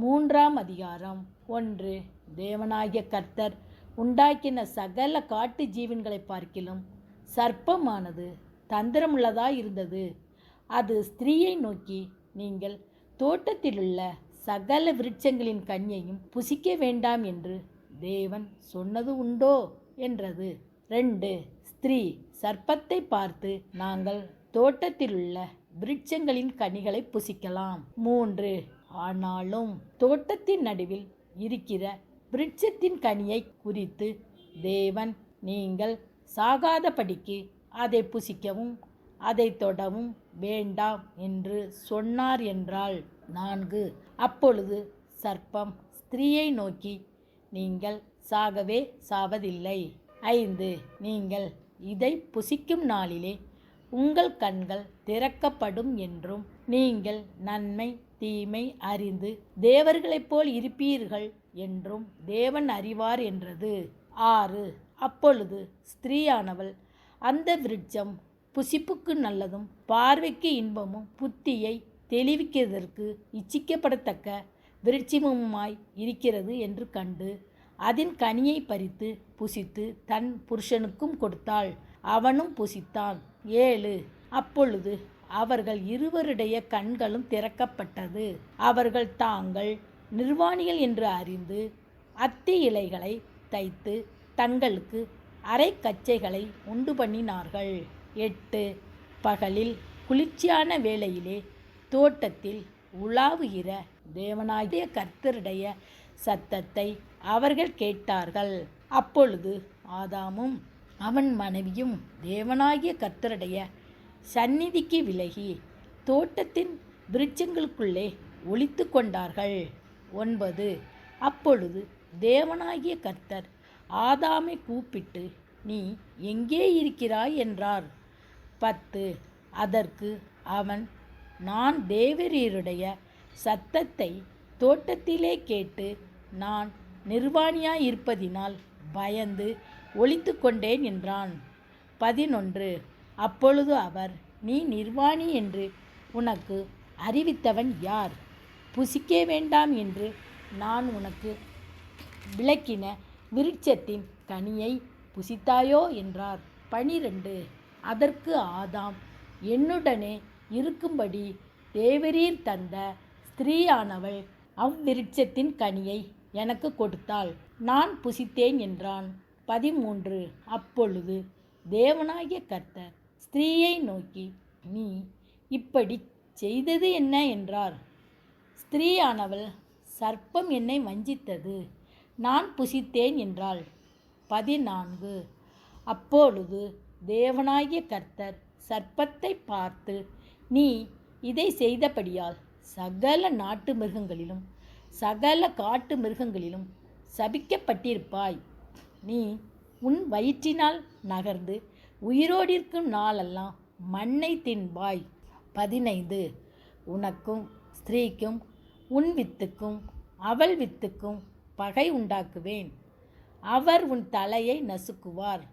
மூன்றாம் அதிகாரம். ஒன்று. தேவனாகிய கர்த்தர் உண்டாக்கின சகல காட்டு ஜீவன்களை பார்க்கிலும் சர்ப்பமானது தந்திரமுள்ளதாக இருந்தது. அது ஸ்திரீயை நோக்கி நீங்கள் தோட்டத்திலுள்ள சகல விருட்சங்களின் கனியையும் புசிக்க வேண்டாம் என்று தேவன் சொன்னது உண்டோ? என்றது. ரெண்டு. ஸ்திரீ சர்ப்பத்தை பார்த்து நாங்கள் தோட்டத்திலுள்ள விருட்சங்களின் கனிகளை புசிக்கலாம். மூன்று. ஆனாலும் தோட்டத்தின் நடுவில் இருக்கிற விருட்சத்தின் கனியை குறித்து தேவன் நீங்கள் சாகாதபடிக்கு அதை புசிக்கவும் அதை தொடவும் வேண்டாம் என்று சொன்னார் என்றால் நான்கு. அப்பொழுது சர்ப்பம் ஸ்திரீயை நோக்கி நீங்கள் சாகவே சாவதில்லை. ஐந்து. நீங்கள் இதை புசிக்கும் நாளிலே உங்கள் கண்கள் திறக்கப்படும் என்றும் நீங்கள் நன்மை தீமை அறிந்து தேவர்களைப் போல் இருப்பீர்கள் என்றும் தேவன் அறிவார் என்றது. ஆறு. அப்பொழுது ஸ்திரீயானவள் அந்த விருட்சம் புசிப்புக்கு நல்லதும் பார்வைக்கு இன்பமும் புத்தியை தெளிவிக்கிறதற்கு இச்சிக்கப்படத்தக்க விருட்சிமுமாய் இருக்கிறது என்று கண்டு அதன் கனியை பறித்து புசித்து தன் புருஷனுக்கும் கொடுத்தாள். அவனும் புசித்தான். ஏழு. அப்பொழுது அவர்கள் இருவருடைய கண்களும் திறக்கப்பட்டது. அவர்கள் தாங்கள் நிர்வாணிகள் என்று அறிந்து அத்தி இலைகளை தைத்து தங்களுக்கு அரைக்கச்சைகளை உண்டு பண்ணினார்கள். எட்டு பகலில் குளிர்ச்சியான வேளையிலே தோட்டத்தில் உலாவுகிற தேவனாகிய கர்த்தருடைய சத்தத்தை அவர்கள் கேட்டார்கள். அப்பொழுது ஆதாமும் அவன் மனைவியும் தேவனாகிய கர்த்தருடைய சந்நிதிக்கு விலகி தோட்டத்தின் விருட்சங்களுக்குள்ளே ஒளித்து கொண்டார்கள். ஒன்பது. அப்பொழுது தேவனாகிய கர்த்தர் ஆதாமை கூப்பிட்டு நீ எங்கே இருக்கிறாய்? என்றார். பத்து. அதற்கு அவன் நான் தேவரீருடைய சத்தத்தை தோட்டத்திலே கேட்டு நான் நிர்வாணியாய் இருப்பதினால் பயந்து ஒழித்து கொண்டேன் என்றான். பதினொன்று. அப்பொழுது அவர் நீ நிர்வாணி என்று உனக்கு அறிவித்தவன் யார்? புசிக்க வேண்டாம் என்று நான் உனக்கு விளக்கின விருட்சத்தின் கனியை புசித்தாயோ? என்றார். பனிரெண்டு. அதற்கு ஆதாம் என்னுடனே இருக்கும்படி தேவரீர் தந்த ஸ்திரீயானவள் அவ்விருட்சத்தின் கனியை எனக்கு கொடுத்தாள். நான் புசித்தேன் என்றான். பதிமூன்று. அப்பொழுது தேவனாகிய கர்த்தர் ஸ்திரீயை நோக்கி நீ இப்படி செய்தது என்ன? என்றார். ஸ்திரீயானவள் சர்ப்பம் என்னை வஞ்சித்தது. நான் புசித்தேன் என்றாள். பதினான்கு. அப்பொழுது தேவனாகிய கர்த்தர் சர்ப்பத்தை பார்த்து நீ இதை செய்தபடியால் சகல நாட்டு மிருகங்களிலும் சகல காட்டு மிருகங்களிலும் சபிக்கப்பட்டிருப்பாய். நீ உன் வயிற்றினால் நகர்ந்து உயிரோடிருக்கும் நாளெல்லாம் மண்ணை தின்பாய் பதினைந்து. உனக்கும் ஸ்திரீக்கும் உன் வித்துக்கும் அவள் வித்துக்கும் பகை உண்டாக்குவேன். அவர் உன் தலையை நசுக்குவார்.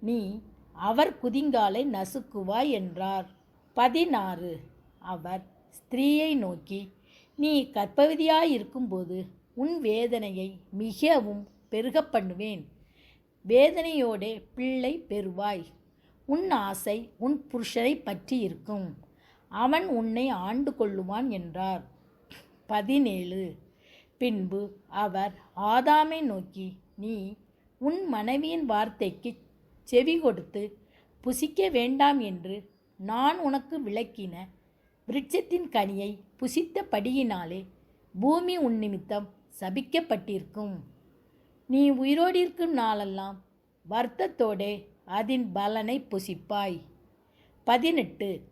நீ அவர் குதிங்காலை நசுக்குவாய் என்றார். பதினாறு. அவர் ஸ்திரீயை நோக்கி நீ கற்பவதியாயிருக்கும்போது உன் வேதனையை மிகவும் பெருக பண்ணுவேன். வேதனையோடே பிள்ளை பெறுவாய். உன் ஆசை உன் புருஷரை பற்றி இருக்கும். அவன் உன்னை ஆண்டு கொள்ளுவான் என்றார். பதினேழு. பின்பு அவர் ஆதாமை நோக்கி நீ உன் மனைவியின் வார்த்தைக்கு செவி கொடுத்து புசிக்க வேண்டாம் என்று நான் உனக்கு விளக்கின விருட்சத்தின் கனியை புசித்தபடியினாலே பூமி உன் நிமித்தம் சபிக்கப்பட்டிருக்கும். நீ உயிரோடிருக்கும் நாளெல்லாம் வருத்தத்தோடே அதன் பலனை புசிப்பாய். பதினெட்டு.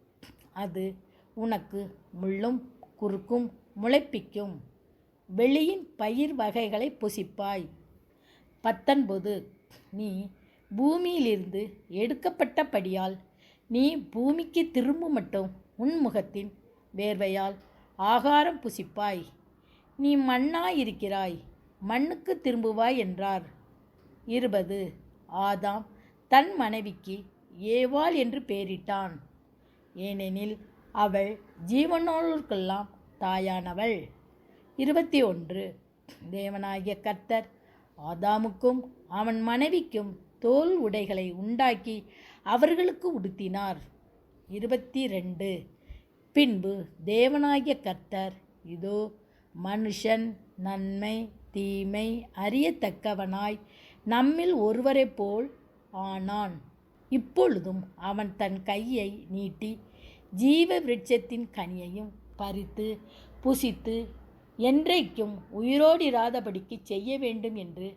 அது உனக்கு முள்ளும் குறுக்கும் முளைப்பிக்கும். வெளியின் பயிர் வகைகளை புசிப்பாய். பத்தொன்பது. நீ பூமியிலிருந்து எடுக்கப்பட்டபடியால் நீ பூமிக்கு திரும்ப மட்டும் உன் முகத்தின் வேர்வையால் ஆகாரம் புசிப்பாய். நீ மண்ணாயிருக்கிறாய். மண்ணுக்கு திரும்புவாய் என்றார். இருபது. ஆதாம் தன் மனைவிக்கு ஏவாள் என்று பெயரிட்டான். ஏனெனில் அவள் ஜீவனோருக்கெல்லாம் தாயானவள். இருபத்தி ஒன்று தேவனாகிய கர்த்தர் ஆதாமுக்கும் அவன் மனைவிக்கும் தோல் உடைகளை உண்டாக்கி அவர்களுக்கு உடுத்தினார். இருபத்தி ரெண்டு பின்பு தேவனாகிய கர்த்தர் இதோ மனுஷன் நன்மை தீமை அறியத்தக்கவனாய் நம்மில் ஒருவரைப் போல் ஆனான். இப்பொழுதும் அவன் தன் கையை நீட்டி ஜீவ விருட்சத்தின் கனியையும் பறித்து புசித்து என்றைக்கும் உயிரோடிராதபடிக்கு செய்ய வேண்டும் என்று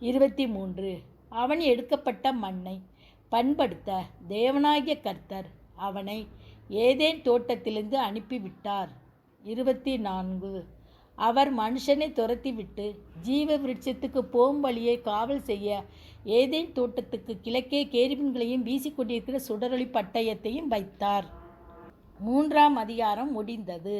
இருபத்தி மூன்று அவன் எடுக்கப்பட்ட மண்ணை பண்படுத்த தேவனாகிய கர்த்தர் அவனை ஏதேன் தோட்டத்திலிருந்து அனுப்பிவிட்டார். இருபத்தி நான்கு அவர் மனுஷனை துரத்திவிட்டு ஜீவ விருட்சத்துக்கு போகும் வழியை காவல் செய்ய ஏதேன் தோட்டத்துக்கு கிழக்கே கேரிபின்களையும் வீசிக்கொண்டிருக்கிற சுடரொளி பட்டயத்தையும் வைத்தார். மூன்றாம் அதிகாரம் முடிந்தது.